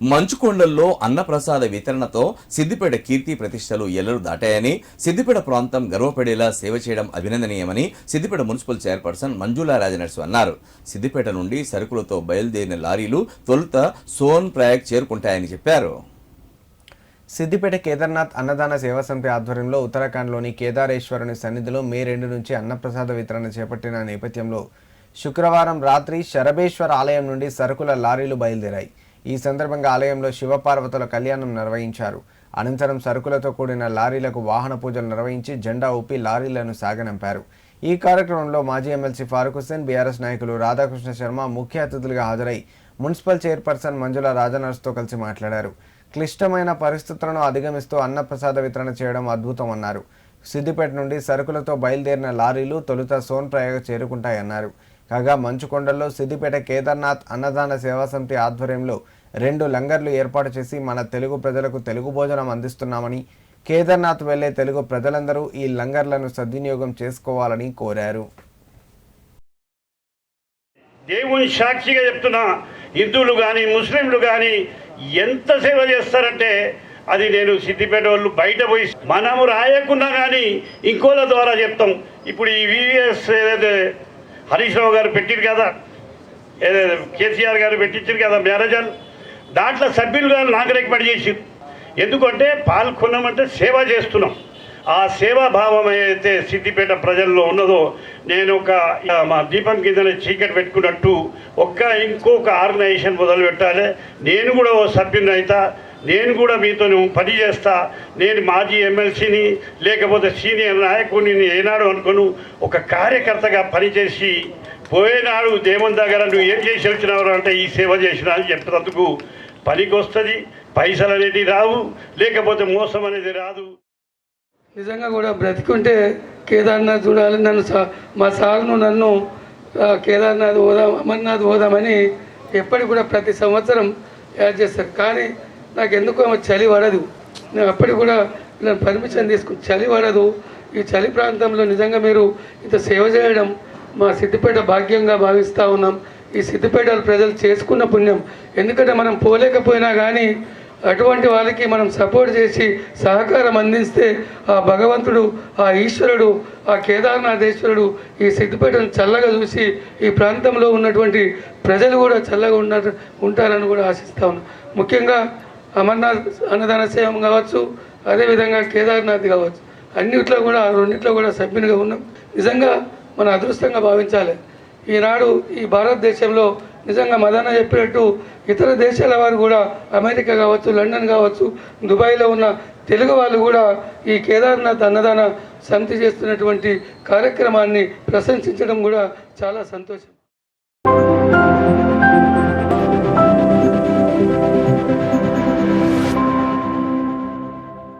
మంచుకొండల్లో అన్నప్రసాద వితరణతో సిద్దిపేట కీర్తి ప్రతిష్టలు ఎల్లలు దాటాయని సిద్దిపేట ప్రాంతం గర్వపడేలా సేవ చేయడం అభినందనీయమని సిద్దిపేట మున్సిపల్ చైర్పర్సన్ మంజులా రాజనర్సు అన్నారు. సిద్దిపేట నుండి సరుకులతో బయలుదేరిన లారీలు తొలుత సోన్ ప్రయాగ్ చేరుకుంటాయని చెప్పారు. సిద్దిపేట కేదార్నాథ్ అన్నదాన సేవా సమితి ఆధ్వర్యంలో ఉత్తరాఖండ్లోని కేదారేశ్వరుని సన్నిధిలో మే రెండు నుంచి అన్నప్రసాద వితరణ చేపట్టిన నేపథ్యంలో శుక్రవారం రాత్రి శరభేశ్వర ఆలయం నుండి సరుకుల లారీలు బయలుదేరాయి. ఈ సందర్భంగా ఆలయంలో శివపార్వతుల కళ్యాణం నిర్వహించారు. అనంతరం సరుకులతో కూడిన లారీలకు వాహన పూజలు నిర్వహించి జెండా ఊపి లారీలను సాగనంపారు. ఈ కార్యక్రమంలో మాజీ ఎమ్మెల్సీ ఫారూక్ హుస్సేన్ బీఆర్ఎస్ నాయకులు రాధాకృష్ణ శర్మ ముఖ్య అతిథులుగా హాజరై మున్సిపల్ చైర్పర్సన్ మంజుల రాజనర్స్తో కలిసి మాట్లాడారు. క్లిష్టమైన పరిస్థితులను అధిగమిస్తూ అన్నప్రసాద వితరణ చేయడం అద్భుతం అన్నారు సిద్దిపేట నుండి సరుకులతో బయలుదేరిన లారీలు తొలుత సోన్ ప్రయాగ చేరుకుంటాయన్నారు. కాగా మంచుకొండల్లో సిద్దిపేట కేదార్నాథ్ అన్నదాన సేవా సమితి ఆధ్వర్యంలో రెండు లంగర్లు ఏర్పాటు చేసి మన తెలుగు ప్రజలకు తెలుగు భోజనం అందిస్తున్నామని కేదార్నాథ్ వెళ్ళే తెలుగు ప్రజలందరూ ఈ లంగర్లను సద్వినియోగం చేసుకోవాలని కోరారు. దేవుని సాక్షిగా చెప్తున్నా హిందువులు కానీ ముస్లింలు కానీ ఎంత సేవ చేస్తారంటే అది నేను సిద్దిపేట వాళ్ళు బయట పోయి మనము రాయకున్నా కానీ ఇంకోల ద్వారా చెప్తాం. ఇప్పుడు ఈ వివిఎస్ ఏదైతే హరీష్ రావు గారు పెట్టిరు కదా. కేసీఆర్ గారు పెట్టించారు కదా మేనేజర్. దాంట్లో సభ్యులుగా నాకు రికమెండ్ చేసిరు. ఎందుకంటే పాల్గొన్నామంటే సేవ చేస్తున్నాం. ఆ సేవా భావం అయితే సిద్దిపేట ప్రజల్లో ఉన్నదో నేను ఒక మా దీపం కింద చీకటి పెట్టుకున్నట్టు ఒక్క ఇంకొక ఆర్గనైజేషన్ మొదలు పెట్టాలి నేను కూడా ఓ సభ్యుని అయితే. నేను కూడా మీతోను పని చేస్తా. నేను మాజీ ఎమ్మెల్సీని లేకపోతే సీనియర్ నాయకుడిని ఏనాడు అనుకోను ఒక కార్యకర్తగా పనిచేసి పోయేనాడు దేవుని దగ్గర నువ్వు ఏం చేసి వచ్చినావు అంటే ఈ సేవ చేసిన అని చెప్పినందుకు పనికి వస్తుంది పైసలు అనేది రావు లేకపోతే మోసం అనేది రాదు. నిజంగా కూడా బ్రతికుంటే కేదార్నాథ్ చూడాలి నన్ను మా సార్ను నన్ను కేదార్నాథ్ పోదాం అమర్నాథ్ పోదామని ఎప్పటికి కూడా ప్రతి సంవత్సరం యాడ్ చేస్తారు. కానీ నాకు ఎందుకో ఏమో చలి పడదు. నేను అప్పటికి కూడా ఇలా పర్మిషన్ తీసుకుని చలి పడదు. ఈ చలి ప్రాంతంలో నిజంగా మీరు ఇంత సేవ చేయడం మా సిద్దిపేట భాగ్యంగా భావిస్తూ ఉన్నాం. ఈ సిద్దిపేట ప్రజలు చేసుకున్న పుణ్యం. ఎందుకంటే మనం పోలేకపోయినా కానీ అటువంటి వాళ్ళకి మనం సపోర్ట్ చేసి సహకారం అందిస్తే ఆ భగవంతుడు ఆ ఈశ్వరుడు ఆ కేదార్నాథేశ్వరుడు ఈ సిద్దిపేటను చల్లగా చూసి ఈ ప్రాంతంలో ఉన్నటువంటి ప్రజలు కూడా చల్లగా ఉన్న ఉంటారని కూడా ఆశిస్తా ఉన్నాం. ముఖ్యంగా అమర్నాథ్ అన్నదాన సేవం కావచ్చు అదేవిధంగా కేదార్నాథ్ కావచ్చు. అన్నిట్లో కూడా రెండిట్లో కూడా సభ్యునిగా ఉన్నాం. నిజంగా మన అదృష్టంగా భావించాలి. ఈనాడు ఈ భారతదేశంలో నిజంగా మదన చెప్పినట్టు ఇతర దేశాల వారు కూడా అమెరికా కావచ్చు లండన్ కావచ్చు దుబాయ్లో ఉన్న తెలుగు వాళ్ళు కూడా ఈ కేదార్నాథ్ అన్నదాన సమితి చేస్తున్నటువంటి కార్యక్రమాన్ని ప్రశంసించడం కూడా చాలా సంతోషం.